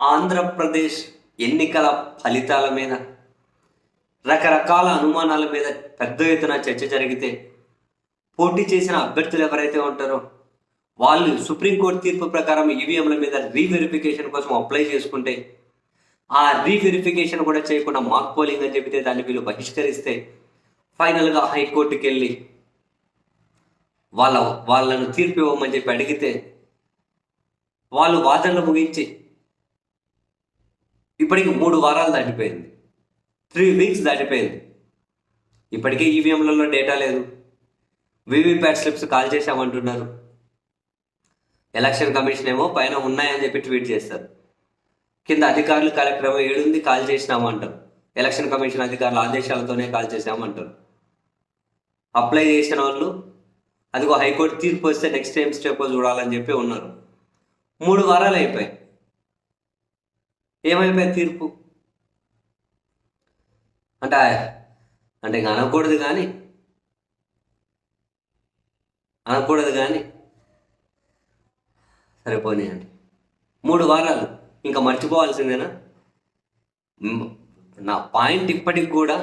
ఆంధ్రప్రదేశ్ ఎన్నికల ఫలితాల మీద రకరకాల అనుమానాల మీద పెద్ద ఎత్తున చర్చ జరిగితే పోటీ చేసిన అభ్యర్థులు ఎవరైతే ఉంటారో వాళ్ళు సుప్రీంకోర్టు తీర్పు ప్రకారం ఈవీఎంల మీద రీవెరిఫికేషన్ కోసం అప్లై చేసుకుంటే ఆ రీవెరిఫికేషన్ కూడా చేయకుండా మాక్ పోలింగ్ అని చెబితే దాన్ని వీళ్ళు బహిష్కరిస్తే ఫైనల్గా హైకోర్టుకి వెళ్ళి వాళ్ళ వాళ్ళను తీర్పు ఇవ్వమని చెప్పి అడిగితే వాళ్ళు వాదనలు ముగించి ఇప్పటికి మూడు వారాలు దాటిపోయింది. త్రీ వీక్స్ దాటిపోయింది. ఇప్పటికే ఈవీఎంలలో డేటా లేదు. వీవీప్యాట్ స్లిప్స్ కాల్ చేశామంటున్నారు. ఎలక్షన్ కమిషన్ ఏమో పైన ఉన్నాయని చెప్పి ట్వీట్ చేస్తారు. కింద అధికారులు కలెక్టర్ ఏమో ఏడుంది కాల్ చేసినామంటారు. ఎలక్షన్ కమిషన్ అధికారుల ఆదేశాలతోనే కాల్ చేశామంటారు. అప్లై చేసిన వాళ్ళు అదిగో హైకోర్టు తీర్పు వస్తే నెక్స్ట్ టైం స్టెప్ చూడాలని చెప్పి ఉన్నారు. మూడు వారాలు అయిపోయాయి. ఏమైపోయింది తీర్పు? అంటే అంటే ఇంక అనకూడదు కానీ అనకూడదు కానీ సరిపోనీయండి మూడు వారాలు ఇంకా మర్చిపోవాల్సిందేనా? నా పాయింట్ ఇప్పటికి కూడా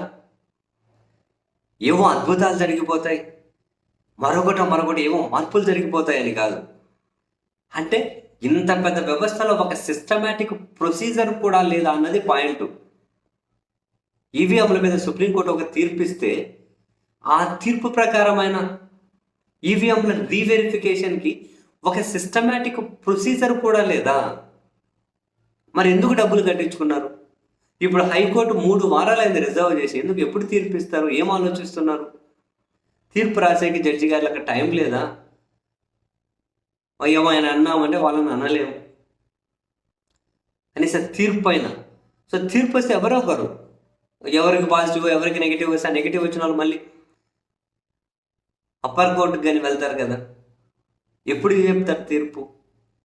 ఏవో అద్భుతాలు జరిగిపోతాయి. మరొకటి మరొకటి ఏవో మార్పులు జరిగిపోతాయని కాదు. అంటే ఇంత పెద్ద వ్యవస్థలో ఒక సిస్టమేటిక్ ప్రొసీజర్ కూడా లేదా అన్నది పాయింట్ ఈవీఎంల మీద సుప్రీంకోర్టు ఒక తీర్పు ఇస్తే ఆ తీర్పు ప్రకారమైన ఈవీఎంల రీవెరిఫికేషన్కి ఒక సిస్టమేటిక్ ప్రొసీజర్ కూడా లేదా? మరి ఎందుకు డబ్బులు కట్టించుకున్నారు? ఇప్పుడు హైకోర్టు మూడు వారాలైంది రిజర్వ్ చేసి ఎందుకు ఎప్పుడు తీర్పు ఇస్తారు ఏం ఆలోచిస్తున్నారు? తీర్పు రాసేకి జడ్జి గారికి టైం లేదా? అయ్యో ఆయన అన్నామంటే వాళ్ళని అనలేము. కనీసం తీర్పు అయినా. సో తీర్పు వస్తే ఎవరో ఒకరు. ఎవరికి పాజిటివ్ ఎవరికి నెగిటివ్ వస్తే నెగిటివ్ వచ్చిన వాళ్ళు మళ్ళీ అప్పర్ కోర్టుకు కానీ వెళ్తారు కదా. ఎప్పుడు చెప్తారు తీర్పు?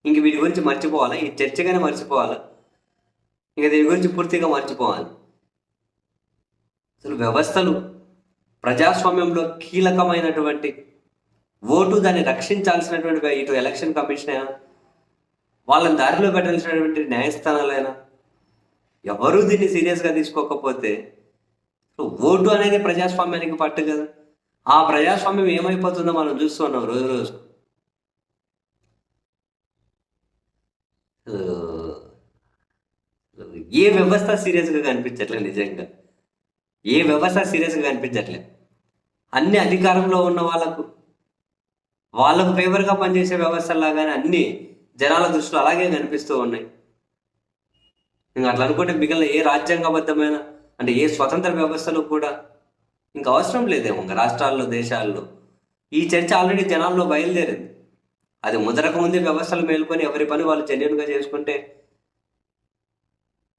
ఇంక వీటి గురించి మర్చిపోవాలా? ఈ చర్చగానే మర్చిపోవాలా? ఇంక దీని గురించి పూర్తిగా మర్చిపోవాలి. అసలు వ్యవస్థలు ప్రజాస్వామ్యంలో కీలకమైనటువంటి ఓటు దాన్ని రక్షించాల్సినటువంటి ఇటు ఎలక్షన్ కమిషన్? వాళ్ళని దారిలో పెట్టాల్సినటువంటి న్యాయస్థానాలైనా? ఎవరు దీన్ని సీరియస్గా తీసుకోకపోతే? ఓటు అనేది ప్రజాస్వామ్యానికి పట్టు కదా. ఆ ప్రజాస్వామ్యం ఏమైపోతుందో మనం చూస్తున్నాం రోజు రోజు. ఏ వ్యవస్థ సీరియస్గా కనిపించట్లే నిజంగా? ఏ వ్యవస్థ సీరియస్గా కనిపించట్లే? అన్ని అధికారంలో ఉన్న వాళ్ళకు వాళ్ళకు ఫేవర్గా పనిచేసే వ్యవస్థలాగానే అన్ని జనాల దృష్టిలో అలాగే కనిపిస్తూ ఉన్నాయి. ఇంకా అట్లా అనుకుంటే మిగిలిన ఏ రాజ్యాంగబద్ధమైన అంటే ఏ స్వతంత్ర వ్యవస్థలు కూడా ఇంకా అవసరం లేదేమో ఇంకా రాష్ట్రాల్లో దేశాల్లో. ఈ చర్చ ఆల్రెడీ జనాల్లో బయలుదేరింది. అది ముదరక ముందే వ్యవస్థలు మేలుకొని ఎవరి పని వాళ్ళు జెన్యున్గా చేసుకుంటే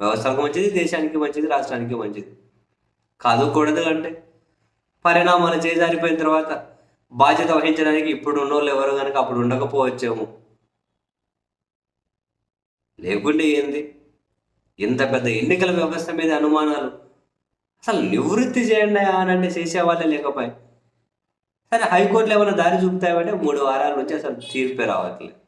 వ్యవస్థలకు మంచిది దేశానికి మంచిది రాష్ట్రానికి మంచిది. కాదు కూడదు అంటే పరిణామాలు చేజారిపోయిన తర్వాత బాధ్యత వహించడానికి ఇప్పుడు ఉన్నోళ్ళు ఎవరు కనుక అప్పుడు ఉండకపోవచ్చేమో? లేకుంటే ఏంది? ఇంత పెద్ద ఎన్నికల వ్యవస్థ మీద అనుమానాలు. అసలు నివృత్తి చేయండి అని చేసేవాళ్ళే లేకపోయి. సరే హైకోర్టులో ఏమైనా దారి చూపుతాయంటే మూడు వారాల నుంచి అసలు తీర్పే రావట్లేదు